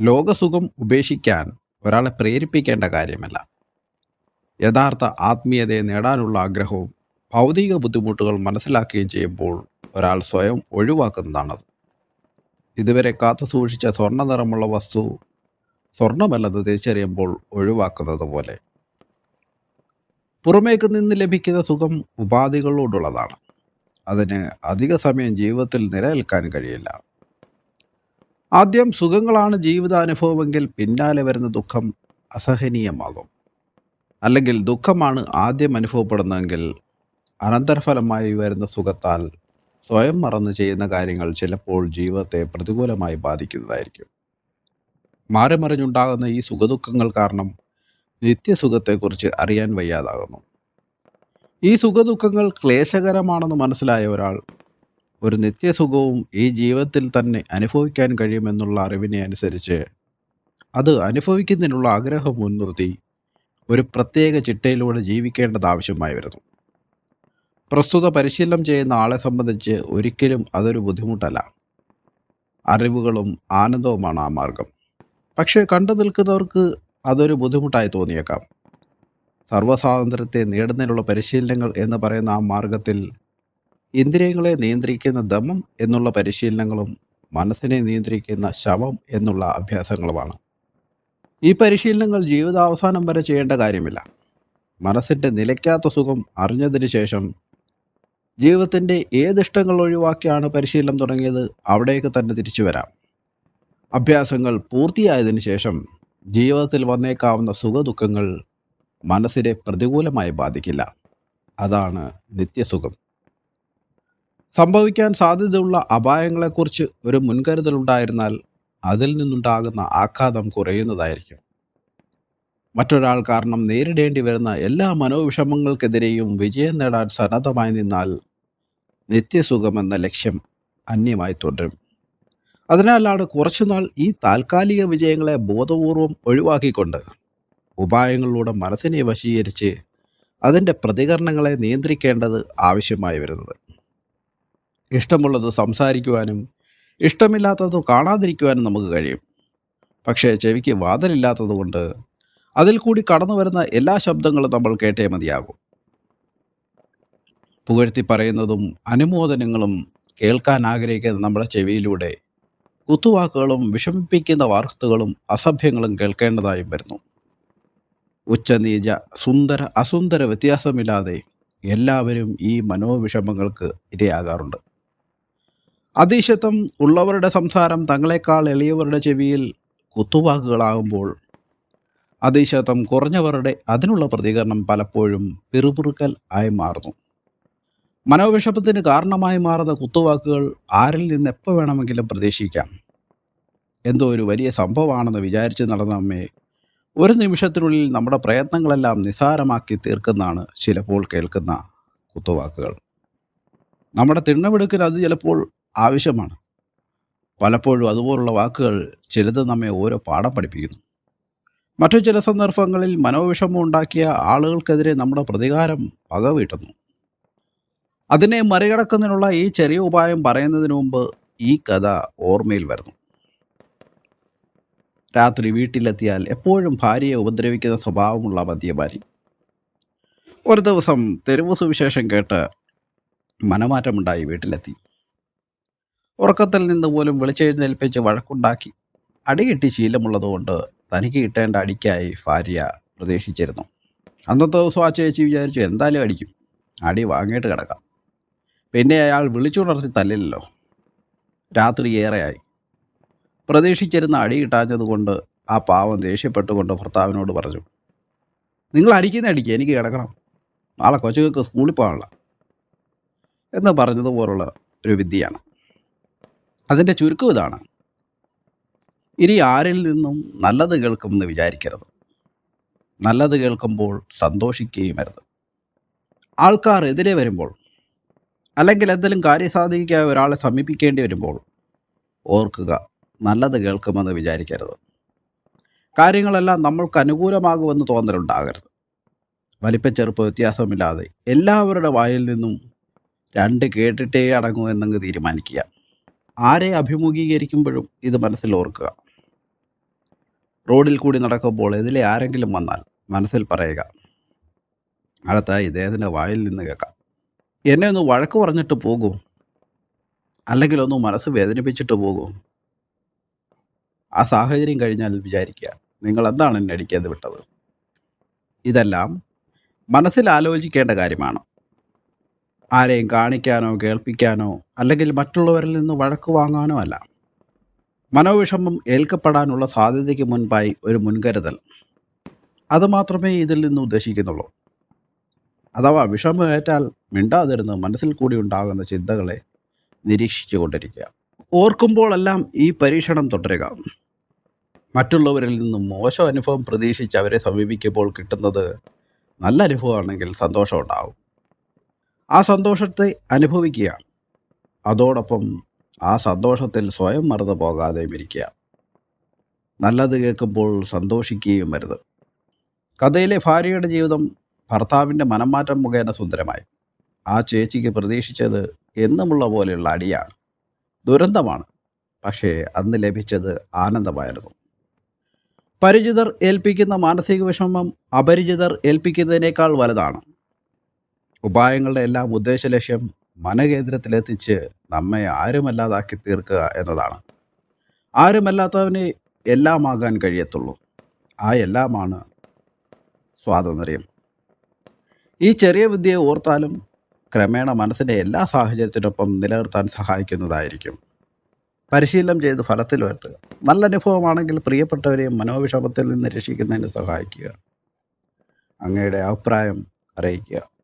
ലോകസുഖം ഉപേക്ഷിക്കാൻ ഒരാളെ പ്രേരിപ്പിക്കേണ്ട കാര്യമല്ല. യഥാർത്ഥ ആത്മീയതയെ നേടാനുള്ള ആഗ്രഹവും ഭൗതിക ബുദ്ധിമുട്ടുകൾ മനസ്സിലാക്കുകയും ചെയ്യുമ്പോൾ ഒരാൾ സ്വയം ഒഴിവാക്കുന്നതാണത്. ഇതുവരെ കാത്തു സൂക്ഷിച്ച സ്വർണ നിറമുള്ള വസ്തു സ്വർണമല്ലെന്ന് തിരിച്ചറിയുമ്പോൾ ഒഴിവാക്കുന്നത് പോലെ. പുറമേക്ക് നിന്ന് ലഭിക്കുന്ന സുഖം ഉപാധികളോടുള്ളതാണ്. അതിന് അധിക സമയം ജീവിതത്തിൽ നിലനിൽക്കാൻ കഴിയില്ല. ആദ്യം സുഖങ്ങളാണ് ജീവിതാനുഭവമെങ്കിൽ പിന്നാലെ വരുന്ന ദുഃഖം അസഹനീയമാകും. അല്ലെങ്കിൽ ദുഃഖമാണ് ആദ്യം അനുഭവപ്പെടുന്നതെങ്കിൽ അനന്തരഫലമായി വരുന്ന സുഖത്താൽ സ്വയം മറന്ന് ചെയ്യുന്ന കാര്യങ്ങൾ ചിലപ്പോൾ ജീവിതത്തെ പ്രതികൂലമായി ബാധിക്കുന്നതായിരിക്കും. മാറി മറിഞ്ഞുണ്ടാകുന്ന ഈ സുഖദുഃഖങ്ങൾ കാരണം നിത്യസുഖത്തെക്കുറിച്ച് അറിയാൻ വയ്യാതാകുന്നു. ഈ സുഖദുഃഖങ്ങൾ ക്ലേശകരമാണെന്ന് മനസ്സിലായ ഒരാൾ ഒരു നിത്യസുഖവും ഈ ജീവിതത്തിൽ തന്നെ അനുഭവിക്കാൻ കഴിയുമെന്നുള്ള അറിവിനെ അനുസരിച്ച് അത് അനുഭവിക്കുന്നതിനുള്ള ആഗ്രഹം മുൻനിർത്തി ഒരു പ്രത്യേക ചിട്ടയിലൂടെ ജീവിക്കേണ്ടത് ആവശ്യമായി വരുന്നു. പ്രസ്തുത പരിശീലനം ചെയ്യുന്ന ആളെ സംബന്ധിച്ച് ഒരിക്കലും അതൊരു ബുദ്ധിമുട്ടല്ല. അറിവുകളും ആനന്ദവുമാണ് ആ മാർഗം. പക്ഷേ കണ്ടു നിൽക്കുന്നവർക്ക് അതൊരു ബുദ്ധിമുട്ടായി തോന്നിയേക്കാം. സർവസ്വാതന്ത്ര്യത്തെ നേടുന്നതിനുള്ള പരിശീലനങ്ങൾ എന്ന് പറയുന്ന ആ മാർഗത്തിൽ ഇന്ദ്രിയങ്ങളെ നിയന്ത്രിക്കുന്ന ദമം എന്നുള്ള പരിശീലനങ്ങളും മനസ്സിനെ നിയന്ത്രിക്കുന്ന ശവം എന്നുള്ള അഭ്യാസങ്ങളുമാണ്. ഈ പരിശീലനങ്ങൾ ജീവിതാവസാനം വരെ ചെയ്യേണ്ട കാര്യമില്ല. മനസ്സിന്റെ നിലയ്ക്കാത്ത സുഖം അറിഞ്ഞതിന് ശേഷം ജീവിതത്തിന്റെ ഏതിഷ്ടങ്ങൾ ഒഴിവാക്കിയാണ് പരിശീലനം തുടങ്ങിയത് അവിടേക്ക് തന്നെ തിരിച്ചു വരാം. അഭ്യാസങ്ങൾ പൂർത്തിയായതിന് ശേഷം ജീവിതത്തിൽ വന്നേക്കാവുന്ന സുഖദുഃഖങ്ങൾ മനസ്സിനെ പ്രതികൂലമായി ബാധിക്കില്ല. അതാണ് നിത്യസുഖം. സംഭവിക്കാൻ സാധ്യതയുള്ള അപായങ്ങളെക്കുറിച്ച് ഒരു മുൻകരുതൽ ഉണ്ടായിരുന്നാൽ അതിൽ നിന്നുണ്ടാകുന്ന ആഘാതം കുറയുന്നതായിരിക്കും. മറ്റൊരാൾ കാരണം നേരിടേണ്ടി വരുന്ന എല്ലാ മനോവിഷമങ്ങൾക്കെതിരെയും വിജയം നേടാൻ സന്നദ്ധമായി നിന്നാൽ നിത്യസുഖമെന്ന ലക്ഷ്യം അന്യമായി തുടരും. അതിനാലാണ് കുറച്ചുനാൾ ഈ താൽക്കാലിക വിജയങ്ങളെ ബോധപൂർവം ഒഴിവാക്കിക്കൊണ്ട് ഉപായങ്ങളിലൂടെ മനസ്സിനെ വശീകരിച്ച് അതിന്റെ പ്രതികരണങ്ങളെ നിയന്ത്രിക്കേണ്ടത് ആവശ്യമായി വരുന്നത്. ഇഷ്ടമുള്ളത് സംസാരിക്കുവാനും ഇഷ്ടമില്ലാത്തത് കാണാതിരിക്കുവാനും നമുക്ക് കഴിയും. പക്ഷേ ചെവിക്ക് വാതിലില്ലാത്തതുകൊണ്ട് അതിൽ കൂടി കടന്നു വരുന്ന എല്ലാ ശബ്ദങ്ങളും നമ്മൾ കേട്ടേ മതിയാകും. പുകഴ്ത്തി പറയുന്നതും അനുമോദനങ്ങളും കേൾക്കാൻ ആഗ്രഹിക്കുന്ന നമ്മുടെ ചെവിയിലൂടെ കുത്തുവാക്കുകളും വിഷമിപ്പിക്കുന്ന വാർത്തകളും അസഭ്യങ്ങളും കേൾക്കേണ്ടതായും വരുന്നു. ഉച്ചനീച സുന്ദര അസുന്ദര വ്യത്യാസമില്ലാതെ എല്ലാവരും ഈ മനോവിഷമങ്ങൾക്ക് ഇരയാകാറുണ്ട്. അതീശത്വം ഉള്ളവരുടെ സംസാരം തങ്ങളെക്കാൾ എളിയവരുടെ ചെവിയിൽ കുത്തുവാക്കുകളാകുമ്പോൾ അതീശത്വം കുറഞ്ഞവരുടെ അതിനുള്ള പ്രതികരണം പലപ്പോഴും പിറുപിറുക്കൽ ആയി മാറുന്നു. മനോവിഷമത്തിന് കാരണമായി മാറുന്ന കുത്തുവാക്കുകൾ ആരിൽ നിന്ന് എപ്പോൾ വേണമെങ്കിലും പ്രതീക്ഷിക്കാം. എന്തോ ഒരു വലിയ സംഭവമാണെന്ന് വിചാരിച്ച് നടന്ന ഒരു നിമിഷത്തിനുള്ളിൽ നമ്മുടെ പ്രയത്നങ്ങളെല്ലാം നിസാരമാക്കി തീർക്കുന്നതാണ് ചിലപ്പോൾ കേൾക്കുന്ന കുത്തുവാക്കുകൾ. നമ്മുടെ തിണ്ണമെടുക്കൽ അത് ചിലപ്പോൾ ആവശ്യമാണ്. പലപ്പോഴും അതുപോലുള്ള വാക്കുകൾ ചിലത് നമ്മെ ഓരോ പാഠം പഠിപ്പിക്കുന്നു. മറ്റു ചില സന്ദർഭങ്ങളിൽ മനോവിഷമം ഉണ്ടാക്കിയ ആളുകൾക്കെതിരെ നമ്മുടെ പ്രതികാരം പകവീട്ടുന്നു അതിനെ മറികടക്കുന്നതിനുള്ള ഈ ചെറിയ ഉപായം പറയുന്നതിന് മുമ്പ് ഈ കഥ ഓർമ്മയിൽ വരുന്നു. രാത്രി വീട്ടിലെത്തിയാൽ എപ്പോഴും ഭാര്യയെ ഉപദ്രവിക്കുന്ന സ്വഭാവമുള്ള മദ്യപാരി ഒരു ദിവസം തെരുവ് സുവിശേഷം കേട്ട് മനമാറ്റമുണ്ടായി വീട്ടിലെത്തി. ഉറക്കത്തിൽ നിന്ന് പോലും വിളിച്ചെഴുന്നേൽപ്പിച്ച് വഴക്കുണ്ടാക്കി. അടികിട്ടി ശീലമുള്ളതുകൊണ്ട് തനിക്ക് കിട്ടേണ്ട അടിക്കായി ഭാര്യ പ്രതീക്ഷിച്ചിരുന്നു. അന്നത്തെ ദിവസം ആ ചേച്ചി വിചാരിച്ചു എന്തായാലും അടിക്കും. അടി വാങ്ങിയിട്ട് കിടക്കാം. പിന്നെ അയാൾ വിളിച്ചുണർത്തി തല്ലില്ലല്ലോ. രാത്രി ഏറെയായി. പ്രതീക്ഷിച്ചിരുന്ന അടി കിട്ടാഞ്ഞതുകൊണ്ട് ആ പാവം ദേഷ്യപ്പെട്ടുകൊണ്ട് ഭർത്താവിനോട് പറഞ്ഞു നിങ്ങൾ അടിക്കുന്ന അടിക്കുക എനിക്ക് കിടക്കണം. നാളെ കൊച്ചുകൾക്ക് സ്കൂളിൽ പോകാനുള്ള. എന്ന് പറഞ്ഞതുപോലുള്ള ഒരു വിദ്യയാണ്. അതിന്റെ ചുരുക്കം ഇതാണ്. ഇനി ആരിൽ നിന്നും നല്ലത് കേൾക്കുമെന്ന് വിചാരിക്കരുത്. നല്ലത് കേൾക്കുമ്പോൾ സന്തോഷിക്കുകയും അരുത്. ആൾക്കാർ എതിരെ വരുമ്പോൾ അല്ലെങ്കിൽ എന്തെങ്കിലും കാര്യം സാധിക്കാൻ ഒരാളെ സമീപിക്കേണ്ടി വരുമ്പോൾ ഓർക്കുക നല്ലത് കേൾക്കുമെന്ന് വിചാരിക്കരുത്. കാര്യങ്ങളെല്ലാം നമ്മൾക്ക് അനുകൂലമാകുമെന്ന് തോന്നലുണ്ടാകരുത്. വലിപ്പച്ചെറുപ്പ വ്യത്യാസമില്ലാതെ എല്ലാവരുടെ വായിൽ നിന്നും രണ്ട് കേട്ടിട്ടേ അടങ്ങൂ എന്നങ്ങ് തീരുമാനിക്കുക. ആരെ അഭിമുഖീകരിക്കുമ്പോഴും ഇത് മനസ്സിൽ ഓർക്കുക. റോഡിൽ കൂടി നടക്കുമ്പോൾ ഇതിലെ ആരെങ്കിലും വന്നാൽ മനസ്സിൽ പറയുക. അടുത്ത ഇദ്ദേഹത്തിന്റെ വായിൽ നിന്ന് കേൾക്കാം. എന്നെ ഒന്ന് വഴക്ക് പറഞ്ഞിട്ട് പോകൂ. അല്ലെങ്കിൽ ഒന്ന് മനസ്സ് വേദനിപ്പിച്ചിട്ട് പോകൂ. ആ സാഹചര്യം കഴിഞ്ഞാൽ വിചാരിക്കുക നിങ്ങൾ എന്താണ് എന്നെ അടിക്കാതെ വിട്ടത്? ഇതെല്ലാം മനസ്സിൽ ആലോചിക്കേണ്ട കാര്യമാണ്. ആരെയും കാണിക്കാനോ കേൾപ്പിക്കാനോ അല്ലെങ്കിൽ മറ്റുള്ളവരിൽ നിന്ന് വഴക്ക് വാങ്ങാനോ അല്ല. മനോവിഷമം ഏൽക്കപ്പെടാനുള്ള സാധ്യതയ്ക്ക് മുൻപായി ഒരു മുൻകരുതൽ. അതുമാത്രമേ ഇതിൽ നിന്ന് ഉദ്ദേശിക്കുന്നുള്ളൂ. അഥവാ വിഷമമേറ്റാൽ മിണ്ടാതിരുന്ന് മനസ്സിൽ കൂടി ഉണ്ടാകുന്ന ചിന്തകളെ നിരീക്ഷിച്ചു കൊണ്ടിരിക്കുക. ഓർക്കുമ്പോഴെല്ലാം ഈ പരീക്ഷണം തുടരുക. മറ്റുള്ളവരിൽ നിന്നും മോശം അനുഭവം പ്രതീക്ഷിച്ച് അവരെ സമീപിക്കുമ്പോൾ കിട്ടുന്നത് നല്ല അനുഭവമാണെങ്കിൽ സന്തോഷമുണ്ടാവും ആ സന്തോഷത്തെ അനുഭവിക്കുക. അതോടൊപ്പം ആ സന്തോഷത്തിൽ സ്വയം മറന്നു പോകാതെയും ഇരിക്കുക. നല്ലത് കേൾക്കുമ്പോൾ സന്തോഷിക്കുകയും വരുത് കഥയിലെ ഭാര്യയുടെ ജീവിതം ഭർത്താവിന്റെ മനംമാറ്റം മുഖേന സുന്ദരമായി. ആ ചേച്ചിക്ക് പ്രതീക്ഷിച്ചത് എന്നുമുള്ള പോലെയുള്ള അടിയാണ്. ദുരന്തമാണ്. പക്ഷേ അന്ന് ലഭിച്ചത് ആനന്ദമായിരുന്നു. പരിചിതർ ഏൽപ്പിക്കുന്ന മാനസിക വിഷമം അപരിചിതർ ഏൽപ്പിക്കുന്നതിനേക്കാൾ വലുതാണ്. ഉപായങ്ങളുടെ എല്ലാം ഉദ്ദേശ ലക്ഷ്യം മനകേന്ദ്രത്തിലെത്തിച്ച് നമ്മെ ആരുമല്ലാതാക്കി തീർക്കുക എന്നതാണ്. ആരുമല്ലാത്തവന് എല്ലാമാകാൻ കഴിയത്തുള്ളൂ. ആ എല്ലാമാണ് സ്വാതന്ത്ര്യം. ഈ ചെറിയ വിദ്യയെ ഓർത്താലും ക്രമേണ മനസ്സിനെ എല്ലാ സാഹചര്യത്തിനൊപ്പം നിലനിർത്താൻ സഹായിക്കുന്നതായിരിക്കും. പരിശീലനം ചെയ്ത് ഫലത്തിൽ വരുത്തുക. നല്ല അനുഭവമാണെങ്കിൽ പ്രിയപ്പെട്ടവരെയും മനോവിഷമത്തിൽ നിന്ന് രക്ഷിക്കുന്നതിന് സഹായിക്കുക. അങ്ങയുടെ അഭിപ്രായം അറിയിക്കുക.